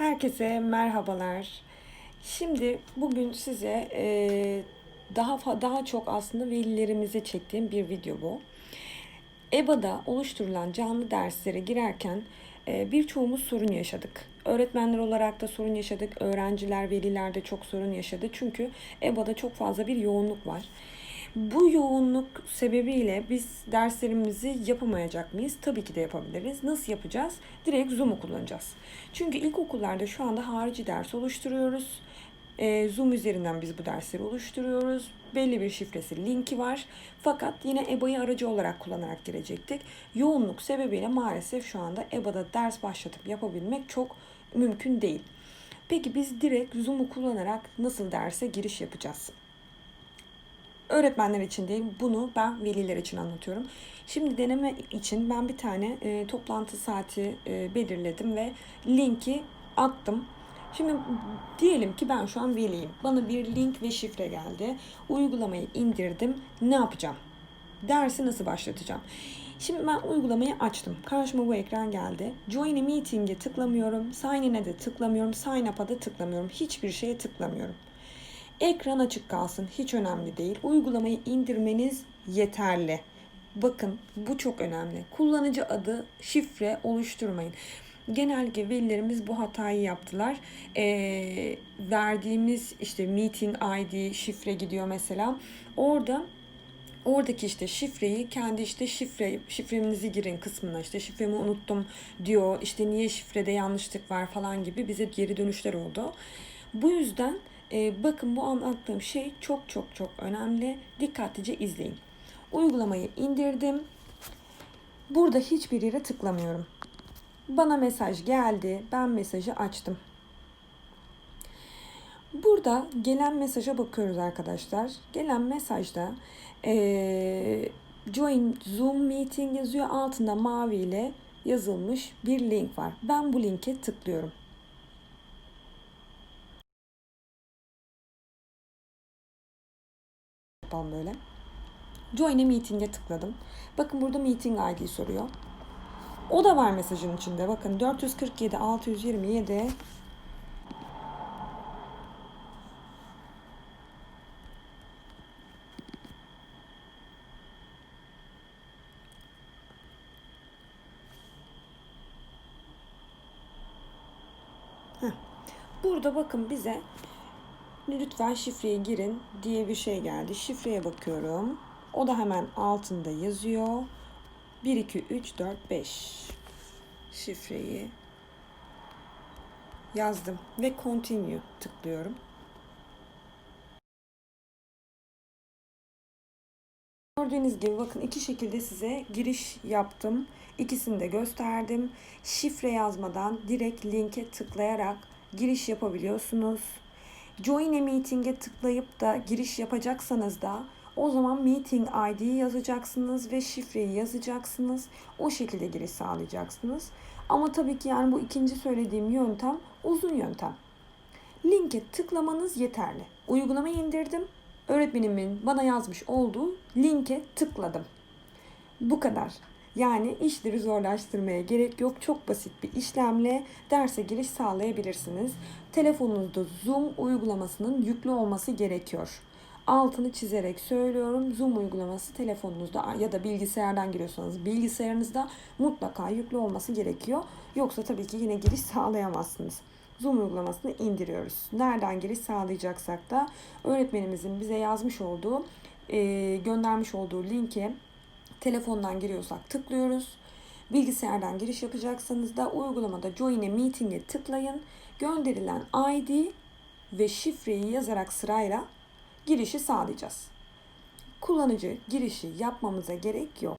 Herkese merhabalar. Şimdi bugün size e, daha daha çok aslında velilerimize çektiğim bir video bu. EBA'da oluşturulan canlı derslere girerken e, birçoğumuz sorun yaşadık. Öğretmenler olarak da sorun yaşadık, öğrenciler, veliler de çok sorun yaşadı. Çünkü EBA'da çok fazla bir yoğunluk var. Bu yoğunluk sebebiyle biz derslerimizi yapamayacak mıyız? Tabii ki de yapabiliriz. Nasıl yapacağız? Direkt Zoom'u kullanacağız. Çünkü ilkokullarda şu anda harici ders oluşturuyoruz. Ee, Zoom üzerinden biz bu dersleri oluşturuyoruz. Belli bir şifresi, linki var. Fakat yine EBA'yı aracı olarak kullanarak girecektik. Yoğunluk sebebiyle maalesef şu anda EBA'da ders başlatıp yapabilmek çok mümkün değil. Peki biz direkt Zoom'u kullanarak nasıl derse giriş yapacağız? Öğretmenler için değil, bunu ben veliler için anlatıyorum. Şimdi deneme için ben bir tane e, toplantı saati e, belirledim ve linki attım. Şimdi diyelim ki ben şu an veliyim. Bana bir link ve şifre geldi. Uygulamayı indirdim. Ne yapacağım? Dersi nasıl başlatacağım? Şimdi ben uygulamayı açtım. Karşıma bu ekran geldi. Join a meeting'e tıklamıyorum. Sign in'e de tıklamıyorum. Sign up'a da tıklamıyorum. Hiçbir şeye tıklamıyorum. Ekran açık kalsın. Hiç önemli değil. Uygulamayı indirmeniz yeterli. Bakın bu çok önemli. Kullanıcı adı, şifre oluşturmayın. Genellikle velilerimiz bu hatayı yaptılar. Ee, verdiğimiz işte meeting ID şifre gidiyor mesela. Orada Oradaki işte şifreyi kendi işte şifre şifrenizi girin kısmına işte şifremi unuttum diyor. işte niye şifrede yanlışlık var falan gibi bize geri dönüşler oldu. Bu yüzden e, bakın bu anlattığım şey çok çok çok önemli. Dikkatlice izleyin. Uygulamayı indirdim. Burada hiçbir yere tıklamıyorum. Bana mesaj geldi. Ben mesajı açtım. Burada gelen mesaja bakıyoruz arkadaşlar. Gelen mesajda eee Join Zoom Meeting yazıyor. Altında mavi ile yazılmış bir link var. Ben bu linke tıklıyorum. Yapalım böyle. Join a Meeting'e tıkladım. Bakın burada Meeting ID soruyor. O da var mesajın içinde. Bakın 447 627 Heh. Burada bakın bize lütfen şifreyi girin diye bir şey geldi. Şifreye bakıyorum. O da hemen altında yazıyor. 1, 2, 3, 4, 5 şifreyi yazdım ve continue tıklıyorum. Gördüğünüz gibi bakın iki şekilde size giriş yaptım. İkisini de gösterdim. Şifre yazmadan direkt linke tıklayarak giriş yapabiliyorsunuz. Join a Meeting'e tıklayıp da giriş yapacaksanız da o zaman Meeting ID'yi yazacaksınız ve şifreyi yazacaksınız. O şekilde giriş sağlayacaksınız. Ama tabii ki yani bu ikinci söylediğim yöntem uzun yöntem. Linke tıklamanız yeterli. Uygulamayı indirdim. Öğretmenimin bana yazmış olduğu linke tıkladım. Bu kadar. Yani işleri zorlaştırmaya gerek yok. Çok basit bir işlemle derse giriş sağlayabilirsiniz. Telefonunuzda Zoom uygulamasının yüklü olması gerekiyor. Altını çizerek söylüyorum. Zoom uygulaması telefonunuzda ya da bilgisayardan giriyorsanız bilgisayarınızda mutlaka yüklü olması gerekiyor. Yoksa tabii ki yine giriş sağlayamazsınız. Zoom uygulamasını indiriyoruz. Nereden giriş sağlayacaksak da öğretmenimizin bize yazmış olduğu, göndermiş olduğu linke telefondan giriyorsak tıklıyoruz. Bilgisayardan giriş yapacaksanız da uygulamada Join a Meeting'e tıklayın. Gönderilen ID ve şifreyi yazarak sırayla girişi sağlayacağız. Kullanıcı girişi yapmamıza gerek yok.